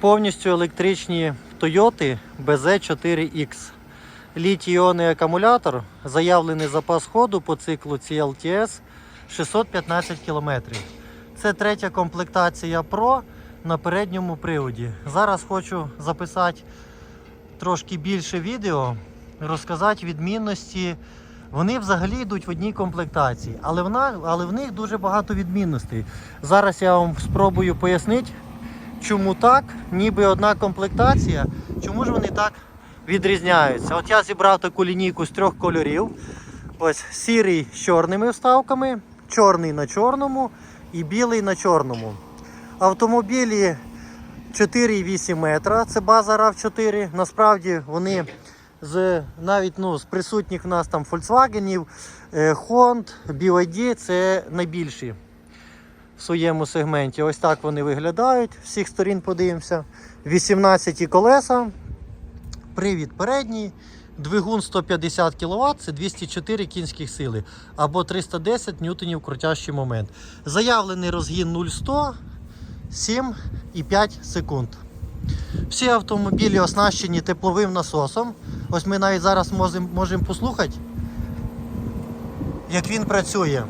Повністю електричні Toyota BZ4X. Літій-іонний акумулятор, заявлений запас ходу по циклу CLTS 615 км. Це третя комплектація Pro на передньому приводі. Зараз хочу записати трошки більше відео, розказати відмінності. Вони взагалі йдуть в одній комплектації, але, вона, але в них дуже багато відмінностей. Зараз я вам спробую пояснити, чому так, ніби одна комплектація, чому ж вони так відрізняються. От я зібрав таку лінійку з трьох кольорів. Ось сірий з чорними вставками, чорний на чорному і білий на чорному. Автомобілі 4,8 метра, це база RAV4. Насправді вони з навіть ну, з присутніх в нас там Volkswagen, е, Hond, BYD це найбільші в своєму сегменті. Ось так вони виглядають. Всіх сторін подивимося. 18 колеса, привід передній, двигун 150 кВт, це 204 кінських сили або 310 ньютонів крутящий момент. Заявлений розгін 0-100 7,5 секунд. Всі автомобілі оснащені тепловим насосом. Ось ми навіть зараз можемо послухати, як він працює.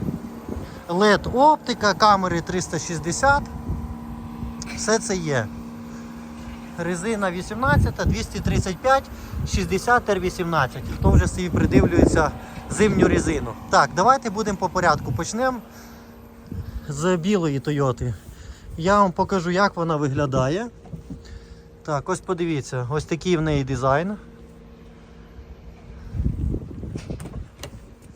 LED оптика, камери 360. Все це є. Резина 18, 235, 60 R18. Хто вже собі придивлюється зимню резину. Так, давайте будемо по порядку. Почнемо з білої Тойоти. Я вам покажу, як вона виглядає. Так, ось подивіться, ось такий в неї дизайн.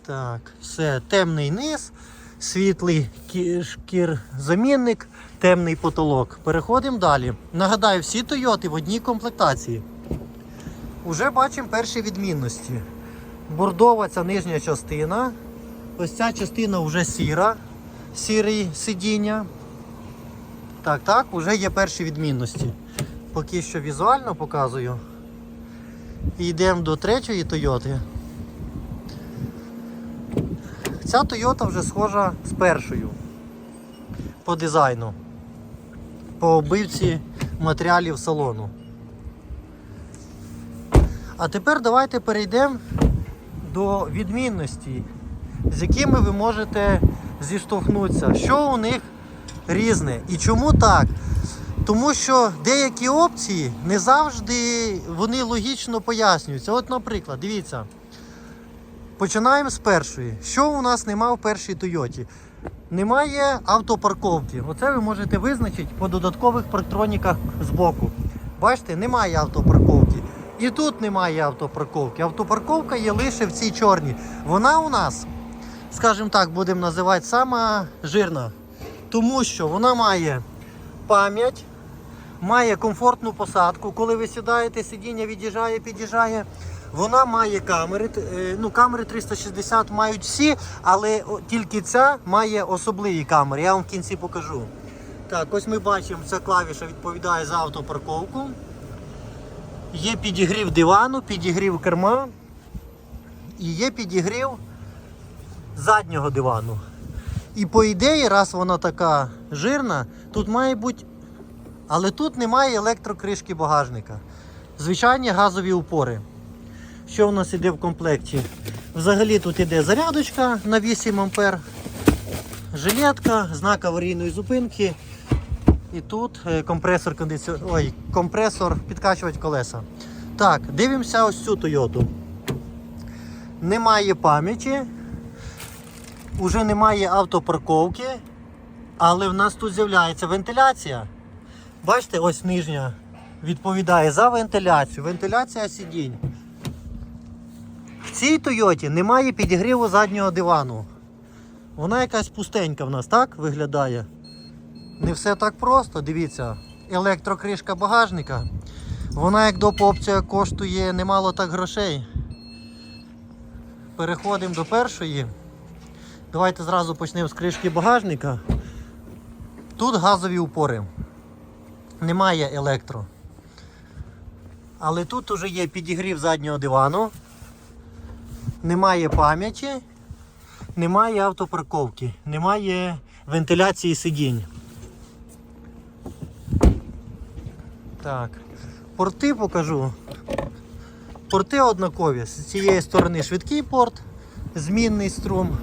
Так, все, темний низ, світлий кі- шкір-замінник, темний потолок. Переходимо далі. Нагадаю, всі Тойоти в одній комплектації. Уже бачимо перші відмінності. Бордова ця нижня частина. Ось ця частина вже сіра, сірі сидіння. Так, так, вже є перші відмінності. Поки що візуально показую. Йдемо до третьої Тойоти. Ця Тойота вже схожа з першою по дизайну, по обивці матеріалів салону. А тепер давайте перейдемо до відмінностей, з якими ви можете зіштовхнутися. Що у них різне і чому так? Тому що деякі опції не завжди вони логічно пояснюються. От, наприклад, дивіться. Починаємо з першої. Що у нас нема в першій Тойоті? Немає автопарковки. Оце ви можете визначити по додаткових парктроніках збоку. Бачите, немає автопарковки. І тут немає автопарковки. Автопарковка є лише в цій чорній. Вона у нас, скажімо так, будемо називати сама жирна. Тому що вона має пам'ять, має комфортну посадку. Коли ви сідаєте, сидіння від'їжджає, під'їжджає. Вона має камери. е, Ну, камери 360 мають всі, але тільки ця має особливі камери. Я вам в кінці покажу. Так, ось ми бачимо, ця клавіша відповідає за автопарковку. Є підігрів дивану, підігрів керма і є підігрів заднього дивану. І по ідеї, раз вона така жирна, тут має бути. Але тут немає електрокришки багажника. Звичайні газові упори. Що в нас іде в комплекті? Взагалі тут іде зарядочка на 8 ампер, жилетка, знак аварійної зупинки. І тут е, компресор кондиці... Ой, компресор підкачувати колеса. Так, дивимося ось цю Тойоту. Немає пам'яті, уже немає автопарковки, але в нас тут з'являється вентиляція. Бачите, ось нижня відповідає за вентиляцію. Вентиляція сидінь. Цій Тойоті немає підігріву заднього дивану. Вона якась пустенька в нас, так виглядає? Не все так просто, дивіться. Електрокришка багажника. Вона як доп. опція коштує немало так грошей. Переходимо до першої. Давайте зразу почнемо з кришки багажника. Тут газові упори. Немає електро. Але тут уже є підігрів заднього дивану. Немає пам'яті, немає автопарковки, немає вентиляції сидінь. Так. Порти покажу. Порти однакові. З цієї сторони швидкий порт, змінний струм,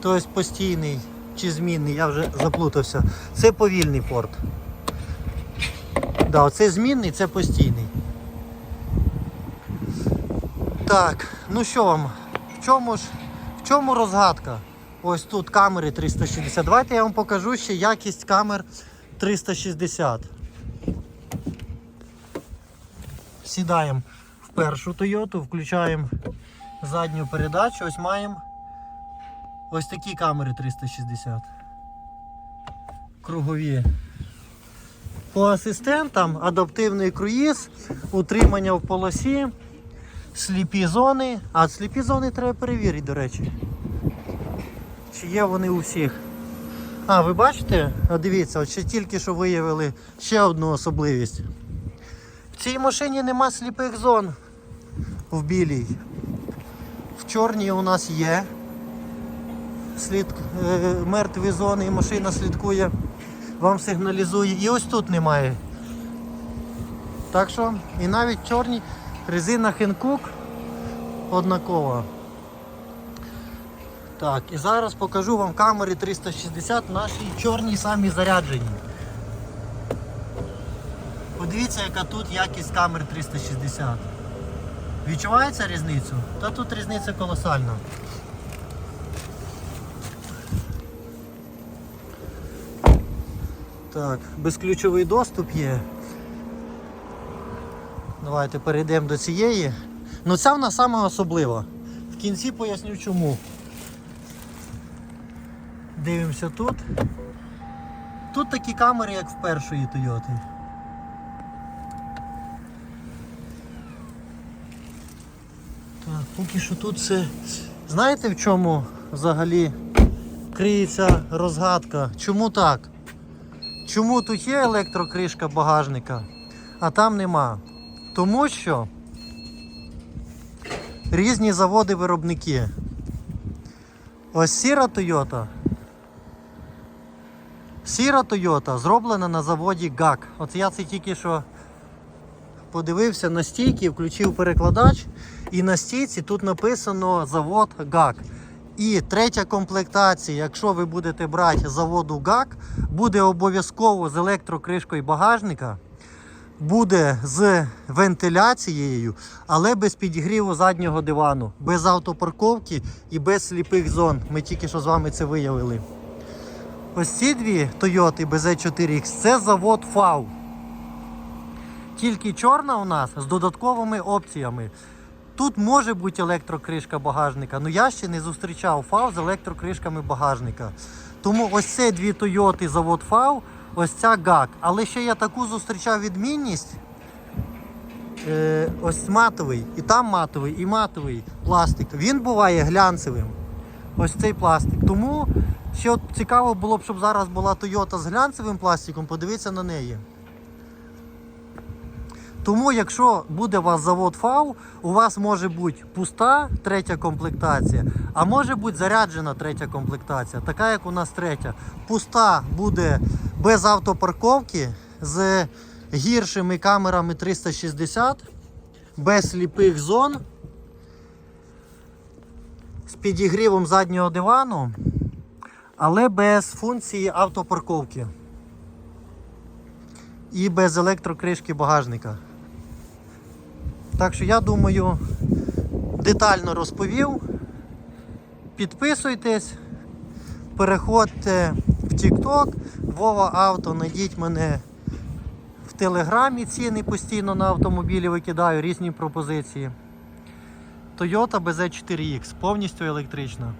тобто постійний чи змінний, я вже заплутався. Це повільний порт. Да, оце змінний, це постійний. Так, ну що вам, в чому ж, в чому розгадка? Ось тут камери 360. Давайте я вам покажу ще якість камер 360. Сідаємо в першу Toyota, включаємо задню передачу. Ось маємо ось такі камери 360. Кругові. По асистентам адаптивний круїз, утримання в полосі, сліпі зони. А сліпі зони треба перевірити, до речі. Чи є вони у всіх? А, ви бачите? А дивіться, ще тільки що виявили ще одну особливість. В цій машині нема сліпих зон в білій. В чорній у нас є слід, е, мертві зони і машина слідкує, вам сигналізує. І ось тут немає. Так що, і навіть чорній резина Хенкук однакова. Так, і зараз покажу вам камери 360 нашій чорній самі заряджені. Подивіться, яка тут якість камер 360. Відчувається різницю? Та тут різниця колосальна. Так, безключовий доступ є. Давайте перейдемо до цієї. Ну ця в нас саме особлива. В кінці поясню чому. Дивимося тут. Тут такі камери, як в першої Toyota. Так, поки що тут все. Знаєте в чому взагалі криється розгадка? Чому так? Чому тут є електрокришка багажника, а там нема? Тому що різні заводи-виробники. Ось сіра Toyota. Сіра Toyota зроблена на заводі GAC. От я це тільки що подивився на стійки, включив перекладач, і на стійці тут написано завод GAC. І третя комплектація, якщо ви будете брати заводу GAC, буде обов'язково з електрокришкою багажника, буде з вентиляцією, але без підігріву заднього дивану, без автопарковки і без сліпих зон. Ми тільки що з вами це виявили. Ось ці дві Toyota BZ4X це завод FAW. Тільки чорна у нас з додатковими опціями. Тут може бути електрокришка багажника, але я ще не зустрічав FAW з електрокришками багажника. Тому ось це дві Toyota завод FAW, ось ця GAC. Але ще я таку зустрічав відмінність. Е, ось матовий, і там матовий, і матовий пластик. Він буває глянцевим. Ось цей пластик. Тому ще цікаво було б, щоб зараз була Toyota з глянцевим пластиком, подивитися на неї. Тому, якщо буде у вас завод ФАУ, у вас може бути пуста третя комплектація, а може бути заряджена третя комплектація, така як у нас третя. Пуста буде без автопарковки з гіршими камерами 360, без сліпих зон, з підігрівом заднього дивану, але без функції автопарковки. І без електрокришки багажника. Так що я думаю, детально розповів. Підписуйтесь, переходьте TikTok, Вова Авто, найдіть мене в Телеграмі, ціни постійно на автомобілі викидаю, різні пропозиції. Toyota BZ4X, повністю електрична.